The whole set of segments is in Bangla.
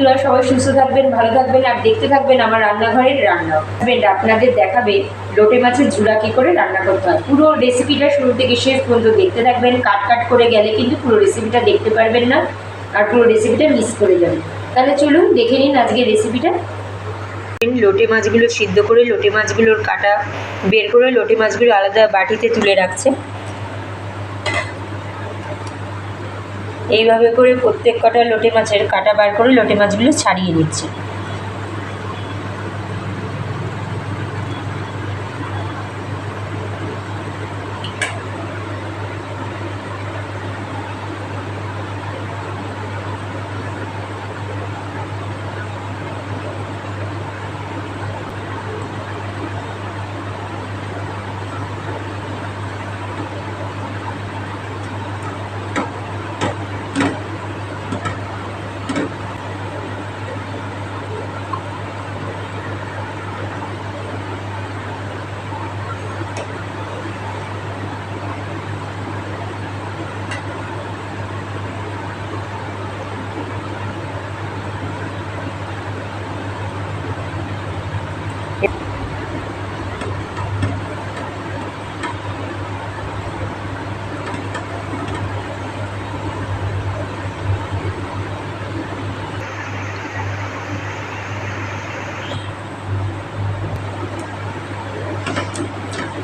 বন্ধুরা, সবাই সুস্থ থাকবেন, ভালো থাকবেন, আর দেখতে থাকবেন আমার রান্নাঘরের রান্না। আপনাদের দেখাবে লোটে মাছের ঝুড়া কি করে রান্না করতে হয়। পুরো রেসিপিটা শুরু থেকে শেষ পর্যন্ত দেখতে থাকবেন। কাট কাট করে গেলে কিন্তু পুরো রেসিপিটা দেখতে পারবেন না, আর পুরো রেসিপিটা মিস করে যাবেন। তাহলে চলুন দেখে নিন আজকে রেসিপিটা লোটে মাছগুলো সিদ্ধ করে, লোটে মাছগুলোর কাটা বের করে লোটে মাছগুলো আলাদা বাটিতে তুলে রাখছে। এইভাবে করে প্রত্যেক কটা লোটে মাছের কাটা বার করে লোটে মাছগুলো ছাড়িয়ে নিচ্ছে।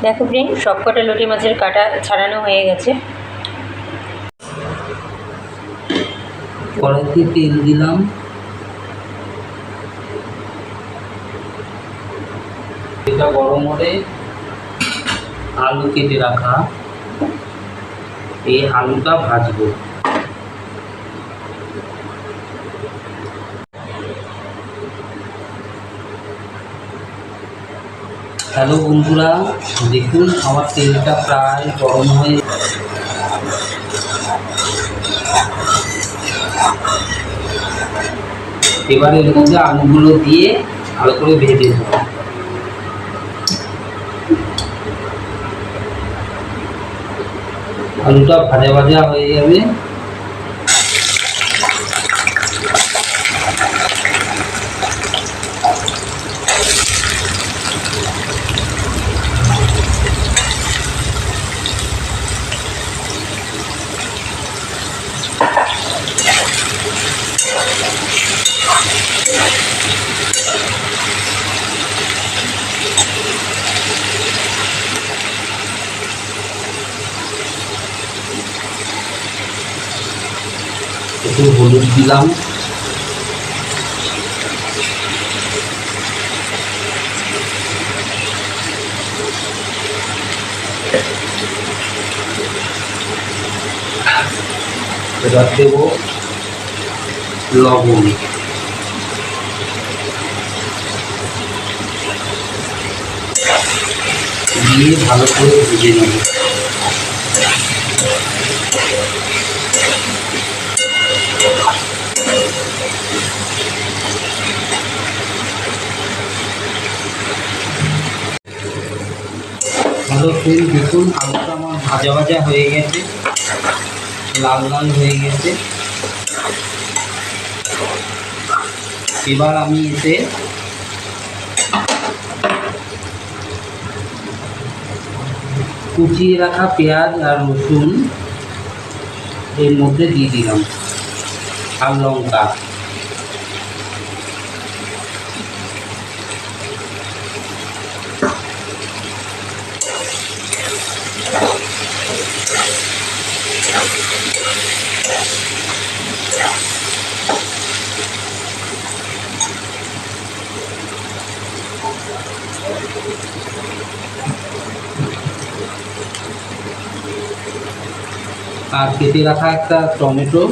দেখো ফ্রেন্ড সব কটা লোটে মাছের কাটা ছাড়ানো হয়ে গেছে। কড়াইতে তেল দিলাম। এটা গরম হলে আলু কেটে রাখা। এই আলুটা ভাজবো। হ্যালো বন্ধুরা, দেখুন, আমার তেলটা প্রায় গরম হয়ে এবার এর মধ্যে আলুগুলো দিয়ে ভালো করে ভেজে দেবো আলুটা ভাজা ভাজা হয়ে যাবে হলুদ দিলাম। এবার দেব লবণ। দিয়ে ভালো করে ভেজে নেব। ভালো তেল দেখুন, আলুটা আমার ভাজা ভাজা হয়ে গেছে, লাল লাল হয়ে গেছে। এবার আমি এতে কুচিয়ে রাখা পেঁয়াজ আর রসুন এর মধ্যে দিয়ে দিলাম আর লঙ্কা। আর কেটে রাখা একটা টমেটো।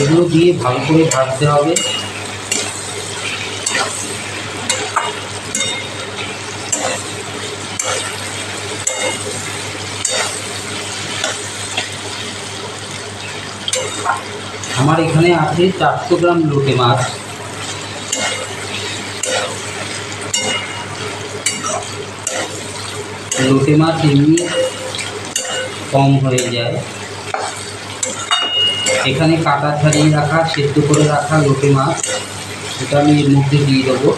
এগুলো দিয়ে ভালো করে ভাজতে হবে। আমার এখানে আছে চারশো গ্রাম লোটে মাছ। লোটে মাছ এমনি কম হয়ে যায়। এখানে কাটা ছাড়িয়ে রাখা, সেদ্ধ করে রাখা লোটে মাছ, সেটা আমি এর মধ্যে দিয়ে দেবো।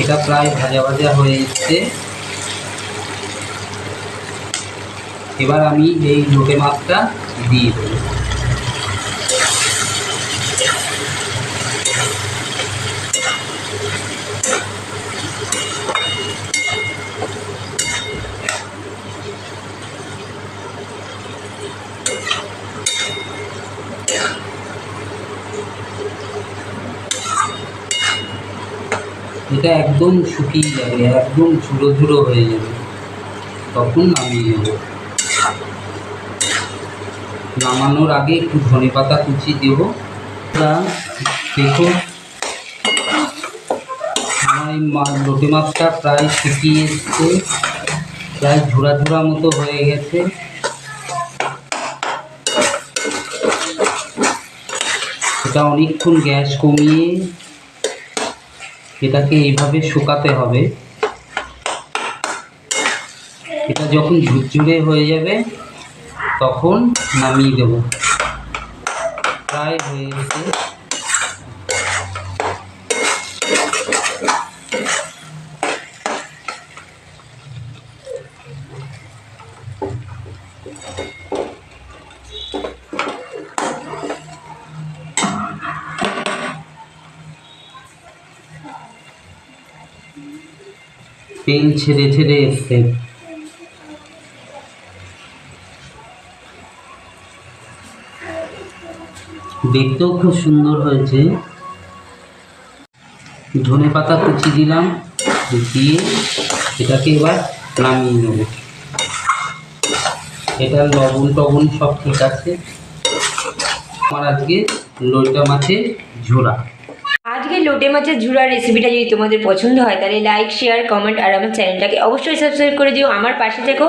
এটা প্রায় ভাজা ভাজা হয়ে এসছে। এবার আমি এই লোটে মাছটা দিয়ে দেবো। এটা একদম শুকিয়ে যাবে, একদম ঝুড়ো ঝুড়ো হয়ে যাবে। তখন নামিয়ে নেব। নামানোর আগে একটু ধনে পাতা কুচি দেব। দেখো, আমার লোটে মাছটা প্রায় শুকিয়ে এসছে, প্রায় ঝোড়া ঝোড়া মতো হয়ে গেছে। এটা অনেকক্ষণ গ্যাস কমিয়ে এটাকে এইভাবে শুকাতে হবে। এটা যখন ঝুরঝুরে হয়ে যাবে, তখন নামিয়ে দেব। প্রায় হয়ে গেছে। তেল ছেড়ে ছেড়ে এসছে দেখতেও খুব সুন্দর হয়েছে। ধনে পাতা কুচি দিলাম, দিয়ে এটাকে এবার নামিয়ে নেব। এটা লবণ টবণ সব ঠিক আছে। আমার আজকে লইটা মাছের ঝোড়া আজকে লোটে মাছের ঝুড়া রেসিপিটা যদি তোমাদের পছন্দ হয়, তাহলে লাইক শেয়ার কমেন্ট আর আমার চ্যানেলটাকে অবশ্যই সাবস্ক্রাইব করে দিও। আমার পাশে থেকো।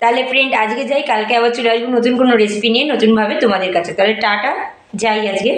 তাহলে ফ্রেন্ড আজকে যাই, কালকে আবার চলে আসব নতুন কোনো রেসিপি নিয়ে, নতুনভাবে তোমাদের কাছে। তাহলে টাটা, যাই আজকে।